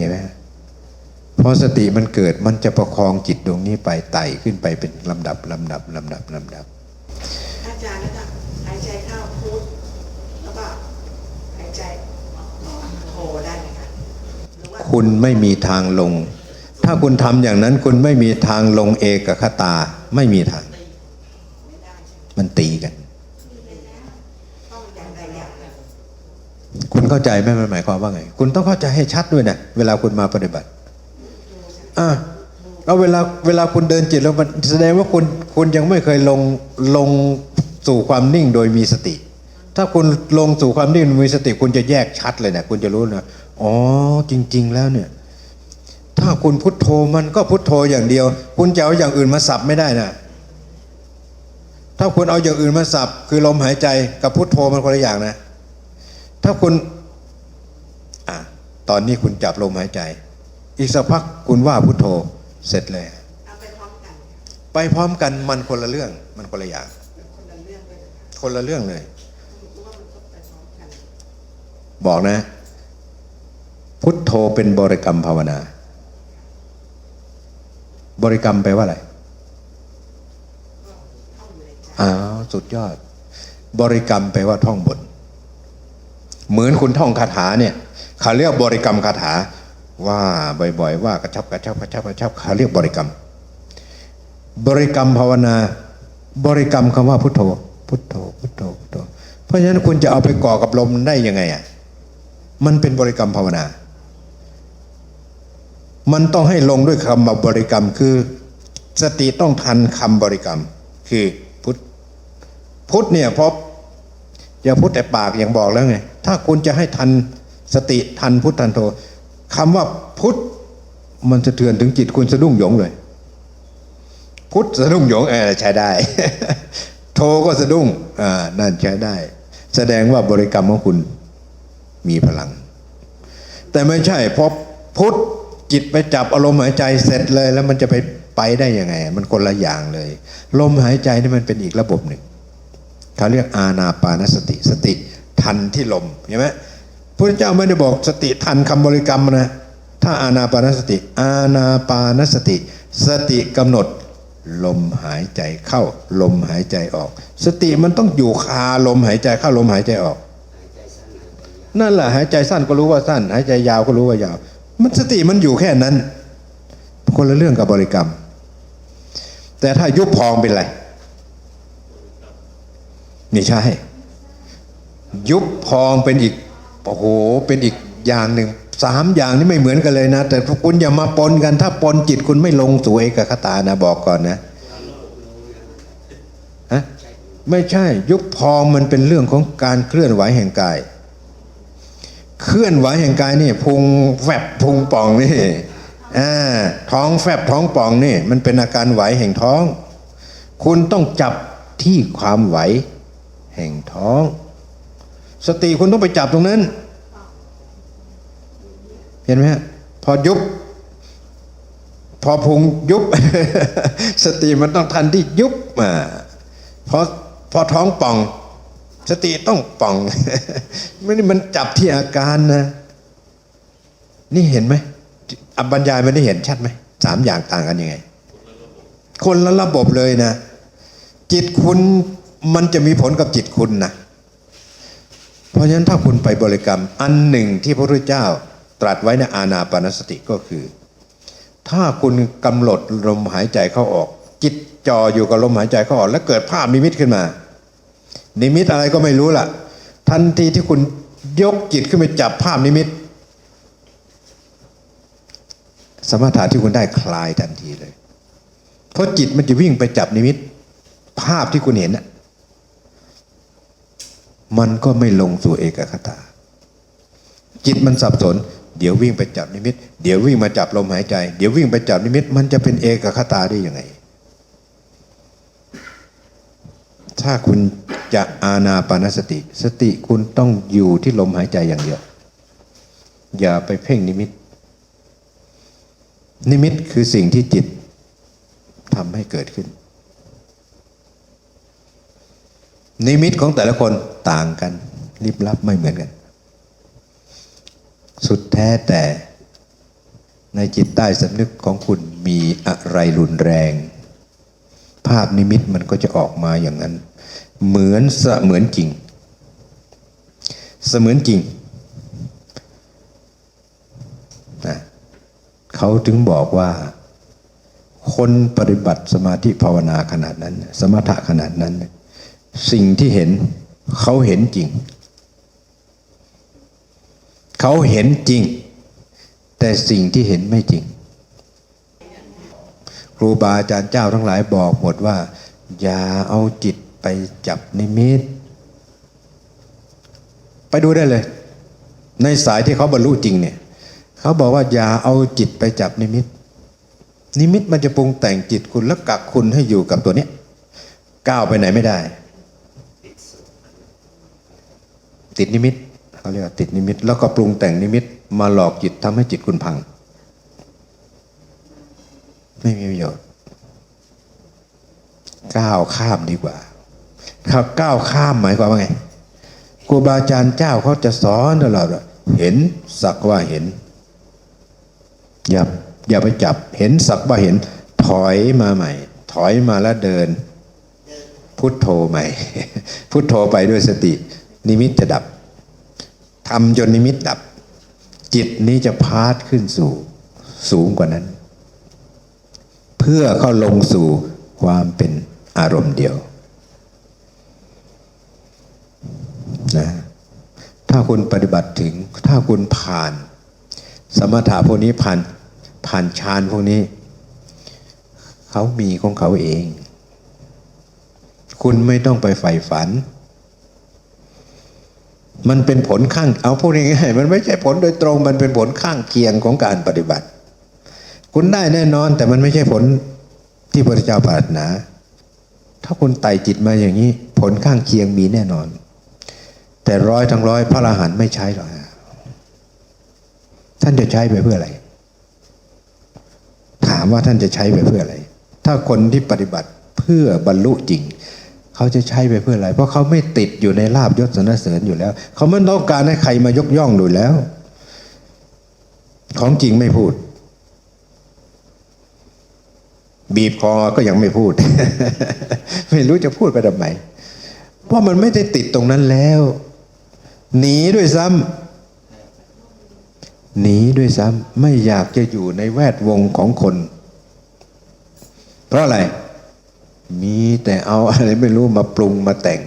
เห็นไหมฮะพอสติมันเกิดมันจะประคองจิตดวงนี้ไปไต่ขึ้นไปเป็นลำดับลำดับลำดับลำดับ อาจารย์แล้วก็หายใจเข้าพุทแล้วก็หายใจออกโทได้ไหมคะหรือว่าคุณไม่มีทางลง ถ้าคุณทำอย่างนั้นคุณไม่มีทางลงเอกคตาไม่มีทางไม่ได้ใช่ไหมมันตีกัน ต้องอย่างใดอย่างหนึ่ง คุณเข้าใจไหมมันหมายความว่าไง คุณต้องเข้าใจให้ชัดด้วยนะเวลาคุณมาปฏิบัติอะแล้วเวลาเวลาคุณเดินจิตแล้วมันแสดงว่าคุณคุณยังไม่เคยลงลงสู่ความนิ่งโดยมีสติ ถ้าคุณลงสู่ความนิ่งโดยมีสติ คุณจะแยกชัดเลยนะคุณจะรู้นะอ๋อจริง ๆ แล้วเนี่ย ถ้าคุณพุทโธมันก็พุทโธอย่างเดียว คุณจะเอาอย่างอื่นมาสับไม่ได้นะถ้าคุณเอาอย่างอื่นมาสับคือลมหายใจกับพุทโธมันคนละอย่างนะ ถ้าคุณอะตอนนี้คุณจับลมหายใจ อีกสักพักคุณว่าพุทโธเสร็จเลยเอาไปพร้อมกัน ไปพร้อมกันมันคนละเรื่อง มันคนละอย่าง คนละเรื่องเลยนะคะคนละเรื่องเลยเพราะว่ามันต้องไปพร้อมกันบอกนะ พุทโธเป็นบริกรรมภาวนา บริกรรมแปลว่าอะไรท่องอยู่ในใจอ้าวสุดยอด บริกรรมแปลว่าท่องบน เหมือนคุณท่องคาถาเนี่ยเขาเรียกบริกรรมคาถา ว่าบ่อยๆ ว่ากระชับกระชับกระชับกระชับเขาเรียกบริกรรม บริกรรมภาวนา บริกรรมคำว่าพุทโธ พุทโธพุทโธพุทโธ เพราะฉะนั้นคุณจะเอาไปก่อกับลมได้ยังไงอะมันเป็นบริกรรมภาวนา มันต้องให้ลงด้วยคำบริกรรมคือ สติต้องทันคำบริกรรม คือพุทธพุทธเนี่ยเพราะ อย่าพุทธแต่ปากอย่างบอกแล้วไง ถ้าคุณจะให้ทันสติทันพุทธันโธคำว่าพุทธมันสะเทือนถึงจิตคุณสะดุ้งหยงเลย พุทธสะดุ้งหยงเออใช้ได้ โทก็สะดุ้งอ่านั่นใช้ได้ แสดงว่าบริกรรมของคุณมีพลัง แต่ไม่ใช่พอพุทธจิตไปจับอารมณ์หายใจเสร็จเลย แล้วมันจะไปไปได้ยังไง มันคนละอย่างเลย ลมหายใจนี่มันเป็นอีกระบบหนึ่ง เขาเรียกอาณาปานสติสติทันที่ลมเห็นไหมพระเจ้าไม่ได้บอกสติทันคำบริกรรมนะถ้าอาณาปานสติ อาณาปานสติ สติกำหนด ลมหายใจเข้า ลมหายใจออก สติมันต้องอยู่คาลมหายใจเข้าลมหายใจออก นั่นแหละหายใจสั้นก็รู้ว่าสั้น หายใจยาวก็รู้ว่ายาว มันสติมันอยู่แค่นั้น คนละเรื่องกับบริกรรม แต่ถ้ายุบพองเป็นไร นี่ใช่ ยุบพองเป็นอีกโอ้โหเป็นอีกอย่างหนึ่งสามอย่างนี้ไม่เหมือนกันเลยนะ แต่คุณอย่ามาปนกัน ถ้าปนจิตคุณไม่ลงสู่เอกคตานะบอกก่อนนะฮะไม่ใช่ ยุบพองมันเป็นเรื่องของการเคลื่อนไหวแห่งกาย เคลื่อนไหวแห่งกายนี่พุงแฟบพุงป่องนี่อ่าท้องแฟบท้องป่องนี่ มันเป็นอาการไหวแห่งท้อง คุณต้องจับที่ความไหว ห่งท้อง สติคุณต้องไปจับตรงนั้น เห็นไหมฮะพอยุบ พอพุงยุบ สติมันต้องทันที่ยุบอ่าพอพอท้องป่อง สติต้องป่อง ไม่ได้มันจับที่อาการนะนี่เห็นไหมอบรรยายมันได้เห็นชัดไหมสามอย่างต่างกันยังไง คนละระบบเลยนะ จิตคุณ มันจะมีผลกับจิตคุณนะเพราะฉะนั้นถ้าคุณไปบริกรรมอันหนึ่งที่พระพุทธเจ้าตรัสไว้ในอาณาปานสติก็คือ ถ้าคุณกำหนดลมหายใจเข้าออก จิตจ่ออยู่กับลมหายใจเข้าออก แล้วเกิดภาพนิมิตขึ้นมา นิมิตอะไรก็ไม่รู้ล่ะ ทันทีที่คุณยกจิตขึ้นไปจับภาพนิมิต สมถะที่คุณได้คลายทันทีเลย เพราะจิตมันจะวิ่งไปจับนิมิต ภาพที่คุณเห็นน่ะ มันก็ไม่ลงสู่เอกคตา จิตมันสับสน เดี๋ยววิ่งไปจับนิมิต เดี๋ยววิ่งมาจับลมหายใจ เดี๋ยววิ่งไปจับนิมิต มันจะเป็นเอกคตาได้ยังไง ถ้าคุณจะอาณาปานสติ สติคุณต้องอยู่ที่ลมหายใจอย่างเดียว อย่าไปเพ่งนิมิต นิมิตคือสิ่งที่จิตทำให้เกิดขึ้น นิมิตของแต่ละคนต่างกันลิบลับไม่เหมือนกัน สุดแท้แต่ในจิตใต้สำนึกของคุณมีอะไรรุนแรง ภาพนิมิตมันก็จะออกมาอย่างนั้น เหมือนเสมือนจริง เสมือนจริงนะเขาถึงบอกว่า คนปฏิบัติสมาธิภาวนาขนาดนั้น สมถะขนาดนั้น สิ่งที่เห็น เขาเห็นจริง เขาเห็นจริง แต่สิ่งที่เห็นไม่จริง ครูบาอาจารย์เจ้าทั้งหลายบอกหมดว่า อย่าเอาจิตไปจับนิมิต ไปดูได้เลย ในสายที่เขาบรรลุจริงเนี่ยเขาบอกว่าอย่าเอาจิตไปจับนิมิต นิมิตมันจะปรุงแต่งจิตคุณแล้วกักคุณให้อยู่กับตัวเนี้ยก้าวไปไหนไม่ได้ ติดนิมิตเขาเรียกว่าติดนิมิต แล้วก็ปรุงแต่งนิมิตมาหลอกจิตทำให้จิตคุณพัง ไม่มีประโยชน์ก้าวข้ามดีกว่าถ้าก้าวข้ามหมายความว่าไงครูบาอาจารย์เจ้าเขาจะสอนตลอดว่าเห็นสักว่าเห็น อย่าอย่าไปจับเห็นสักว่าเห็น ถอยมาใหม่ ถอยมาแล้วเดิน พุทโธใหม่ พุทโธไปด้วยสติ นิมิตจะดับทำจนนิมิตดับ จิตนี้จะพาดขึ้นสู่สูงกว่านั้น เพื่อเข้าลงสู่ความเป็นอารมณ์เดียวนะถ้าคุณปฏิบัติถึงถ้าคุณผ่าน สมถะพวกนี้ผ่านผ่านฌานพวกนี้ เขามีของเขาเอง คุณไม่ต้องไปใฝ่ฝัน มันเป็นผลข้าง เอาพูดง่ายๆมันไม่ใช่ผลโดยตรง มันเป็นผลข้างเคียงของการปฏิบัติ คุณได้แน่นอน แต่มันไม่ใช่ผลที่พระเจ้าปรารถนา ถ้าคุณไต่จิตมาอย่างนี้ ผลข้างเคียงมีแน่นอน แต่ร้อยทั้งร้อยพระอรหันต์ไม่ใช้หรอกท่านจะใช้ไปเพื่ออะไร ถามว่าท่านจะใช้ไปเพื่ออะไร ถ้าคนที่ปฏิบัติเพื่อบรรลุจริง เขาจะใช้ไปเพื่ออะไร เพราะเขาไม่ติดอยู่ในลาบยศสรรเสริญอยู่แล้ว เขาไม่ต้องการให้ใครมายกย่องดูแล้ว ของจริงไม่พูด บีบคอก็ยังไม่พูด ไม่รู้จะพูดไปทำไมเพราะมันไม่ได้ติดตรงนั้นแล้ว หนีด้วยซ้ำหนีด้วยซ้ำไม่อยากจะอยู่ในแวดวงของคน เพราะอะไรมี แต่เอาอะไรไม่รู้มาปรุงมาแต่ง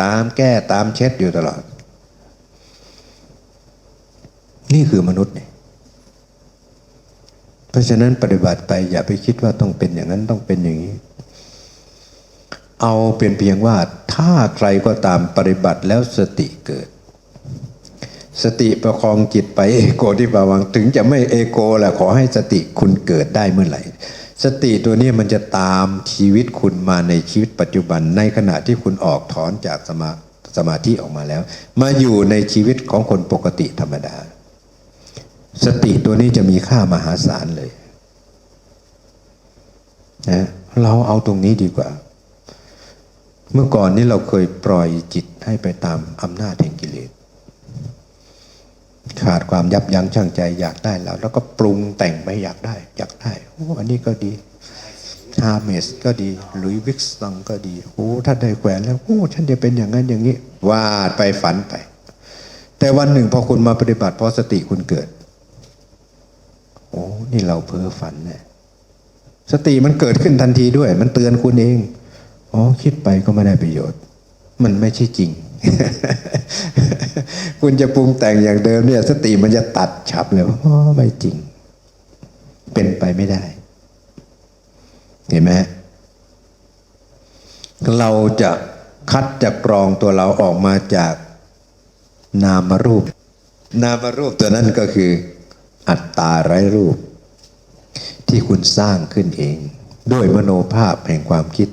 ตามแก้ตามเช็ดอยู่ตลอด นี่คือมนุษย์เนี่ยเพราะฉะนั้นปฏิบัติไปอย่าไปคิดว่าต้องเป็นอย่างนั้นต้องเป็นอย่างนี้ เอาเป็นเพียงว่าถ้าใครก็ตามปฏิบัติแล้วสติเกิด สติประคองจิตไปเอโกที่ปาวังถึงจะไม่เอโกแหละขอให้สติคุณเกิดได้เมื่อไหร่ สติตัวนี้มันจะตามชีวิตคุณมาในชีวิตปัจจุบัน ในขณะที่คุณออกถอนจากสมาสมาธิออกมาแล้ว มาอยู่ในชีวิตของคนปกติธรรมดา สติตัวนี้จะมีค่ามหาศาลเลยนะเราเอาตรงนี้ดีกว่า เมื่อก่อนนี้เราเคยปล่อยจิตให้ไปตามอำนาจแห่งกิเลส ขาดความยับยั้งชั่งใจอยากได้แล้ว แล้วก็ปรุงแต่งไปอยากได้ อยากได้โอ้อันนี้ก็ดีฮาเมสก็ดีหลุยวิกซังก็ดีโอ้ถ้านได้แขวนแล้วโอ้ฉันจะเป็นอย่างนั้นอย่างนี้ วาดไปฝันไป แต่วันหนึ่งพอคุณมาปฏิบัติพราะสติคุณเกิด โอ้นี่เราเพ้อฝันเนี่ยสติมันเกิดขึ้นทันทีด้วย มันเตือนคุณเองอ๋อคิดไปก็ไม่ได้ประโยชน์ มันไม่ใช่จริง คุณจะปรุงแต่งอย่างเดิมเนี่ย สติมันจะตัดฉับเลยว่าอ๋อไม่จริง เป็นไปไม่ได้ เห็นไหมเราจะคัดจากกรองตัวเราออกมาจากนามรูป นามรูปตัวนั้นก็คือ อัตตาไร้รูป ที่คุณสร้างขึ้นเอง ด้วยมโนภาพแห่งความคิด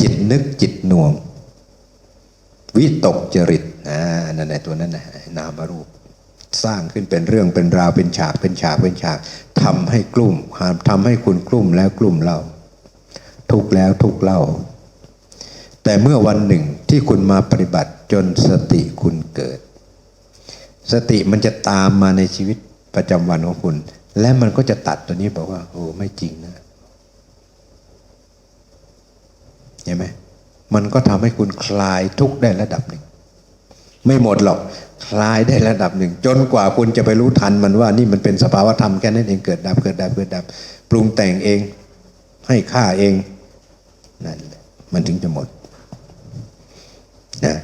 จิตนึกจิตหน่วง วิตกจริตอ่านั่นแหละตัวนั้นนะนามรูป สร้างขึ้นเป็นเรื่องเป็นราวเป็นฉากเป็นฉากเป็นฉากทำให้กลุ่มทำให้คุณกลุ่มแล้วกลุ่มเล่า ทุกแล้วทุกเล่า แต่เมื่อวันหนึ่งที่คุณมาปฏิบัติจนสติคุณเกิด สติมันจะตามมาในชีวิตประจำวันของคุณ และมันก็จะตัดตัวนี้บอกว่าโอ้ไม่จริงนะเห็นไหม มันก็ทำให้คุณคลายทุกข์ได้ระดับหนึ่ง ไม่หมดหรอกคลายได้ระดับหนึ่ง จนกว่าคุณจะไปรู้ทันมันว่านี่มันเป็นสภาวธรรมแค่นั้นเองเกิดดับเกิดดับเกิดดับ ปรุงแต่งเอง ให้ค่าเองนั่นแหละมันถึงจะหมดนะ